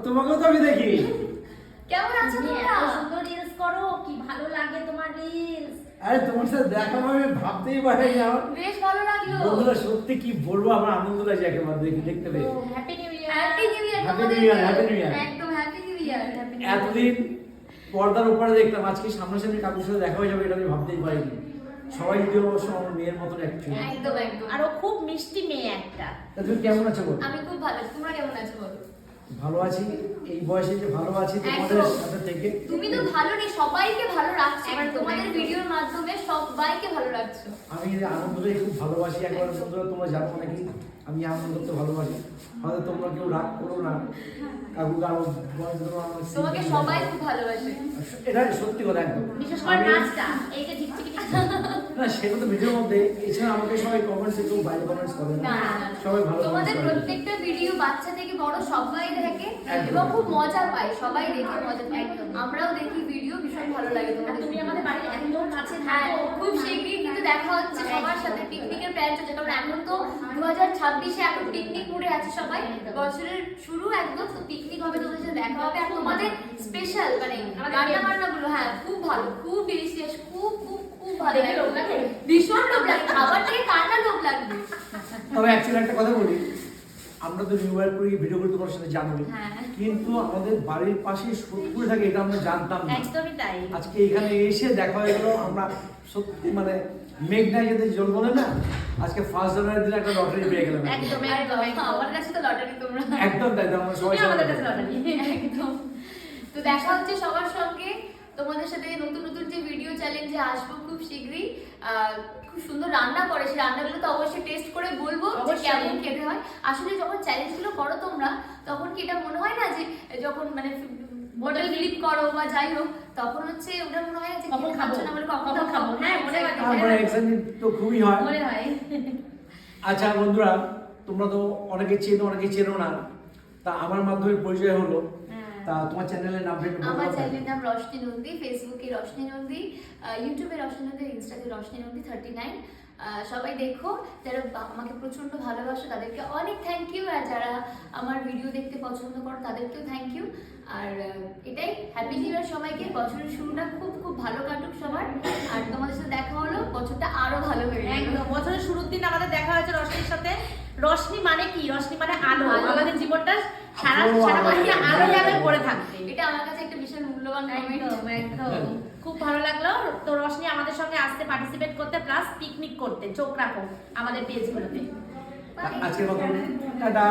তো আমি দেখি। কেমন আছো তোমরা? সুন্দর রিলস করো কি ভালো লাগে তোমার রিলস আরে তোমার সাথে দেখা আমি ভাবতেই পারি না বেশ ভালো লাগল। বন্ধুরা সত্যি কি বলব আমার আনন্দ লাগে দেখি দেখতে পেয়ে happy new year happy new year happy new year happy new year একদম হ্যাপি নিউ ইয়ার এতদিন পর্দার উপরে দেখতাম আজকে সামনাসামনি কাকুর সাথে দেখা হয়ে যাবে এটা আমি ভাবতেই পারিনি। সবাই যদি অবশ্য আমার মেয়ের মতন অ্যাকচুয়ালি একদম একদম। আর ও খুব মিষ্টি মেয়ে একটা। তা তুমি কেমন আছো বল? আমি খুব ভালো তোমরা কেমন আছো বলো? ভালো আছি এই বয়সে যে ভালো আছি তোমাদের সাথে থেকে। তুমি তো ভালো নেই সবাইকে ভালো রাখছো। মানে তোমাদের ভিডিওর মাধ্যমে সবাইকে ভালো রাখছো। আমি আনন্দটাই খুব ভালোবাসি। একবার বন্ধুরা তোমরা জানো নাকি? আমি আনন্দ করতে ভালোবাসি। হয়তো তোমরা কেউ রাগ করো না। কাকু কারও তোমাকে সবাই খুব ভালোবাসে। এটা সত্যি কথা একদম। বিশেষ করে নাচটা এই যে ঝিকঝিকি না সেটা তো ভিডিওর মধ্যে। এছাড়া আমাকে সবাই কমেন্টসে কেউ বাইরে কমেন্টস করে না। সবাই ভালো তোমাদের প্রত্যেকটা ভিডিও বাচ্চা থেকে বড় সবাই দেখে এবং খুব মজা পায়। সবাই দেখে মজা পায়। আমরাও দেখি ভিডিও ভীষণ ভালো লাগে তোমাদের তুমি আমাদের বাড়ির একদম কাছে হ্যাঁ থাকো খুব শীঘ্রই কিন্তু দেখা হচ্ছে সবার সাথে পিকনিকের প্ল্যান চলছে। কারণ এখন তো দু হাজার ছাব্বিশে এখন পিকনিক মুডে আছে সবাই। বছরের শুরু একদম তো পিকনিক হবে তোমাদের সাথে দেখা হবে। আর তোমাদের স্পেশাল মানে রান্না বান্না গুলো হ্যাঁ খুব ভালো খুব ডিলিশিয়াস খুব খুব ভালো লাগে? ভীষণ লোভ লাগে খাবার থেকে কার না লোভ লাগবে? তবে অ্যাকচুয়ালি একটা কথা বলি। আমরা তো নিউ ইয়ার ভিডিও করে তোমার সাথে জানব হ্যাঁ। কিন্তু আমাদের বাড়ির পাশে সোদপুরে থাকে এটা আমরা জানতাম না। একদমই তাই। আজকে এখানে এসে দেখা হয়ে গেল আমরা সত্যি মানে মেঘনা যেতে জল বলে না? আজকে ফার্স্ট জানুয়ারি দিনে একটা লটারি পেয়ে গেলাম একদম একদম। আমার কাছে তো লটারি তোমরা। একদম তাই আমরা সবাই আমাদের কাছে লটারি একদম। তো দেখা হচ্ছে সবার সঙ্গে। তোমাদের সাথে নতুন নতুন যে ভিডিও চ্যালেঞ্জে আসব খুব শীঘ্রই খুব সুন্দর রান্না করে সেই রান্নাগুলো তো অবশ্যই টেস্ট করে বলব কেমন খেতে হয় আসলে যখন চ্যালেঞ্জগুলো করো তোমরা তখন কি এটা মনে হয় না যে যখন মানে হোটেল ক্লিপ করো বা যাই হোক তখন হচ্ছে ওটা মনে হয় যে কখন খাব? না বলে কখন খাব? হ্যাঁ, মনে হয়। এক্সাইটমেন্ট তো খুবই হয় মনে হয় আচ্ছা বন্ধুরা তোমরা তো অনেকে চেনো অনেকে চেনো না তা আমার মাধ্যমে পরিচয় হলো। তা তোমার চ্যানেলের নামটা একটু বলো আমার চ্যানেলের নাম রশনি নন্দী ফেসবুকে রশনি নন্দী ইউটিউবে রশনি নন্দী ইনস্টাতে রশনি নন্দী থার্টি নাইন সবাই দেখো যারা আমাকে প্রচণ্ড ভালোবাসো তাদেরকে অনেক থ্যাংক ইউ আর যারা আমার ভিডিও দেখতে পছন্দ করো তাদেরকেও থ্যাংক ইউ আর এটাই। হ্যাপি নিউ ইয়ার সবাইকে। বছরের শুরুটা খুব খুব ভালো কাটুক সবার। আর তোমাদের সাথে দেখা হলো বছরটা আরও ভালো হয়ে একদম। বছরের শুরুর দিন আমাদের দেখা হয়েছে রশ্মির সাথে। রশ্মি মানে কি? রশ্মি মানে আলো। আলো। আমাদের জীবনটা সারা সারা আলো। বছর আলো যাবে পড়ে থাকবে। এটা আমার কাছে একটা বিশাল মূল্যবান একদম একদম। খুব ভালো লাগল। তো রশ্মি আমাদের সঙ্গে আসতে পার্টিসিপেট করতে প্লাস পিকনিক করতে চোখ রাখো আমাদের পেজগুলোতে আজকের মতো টাটা।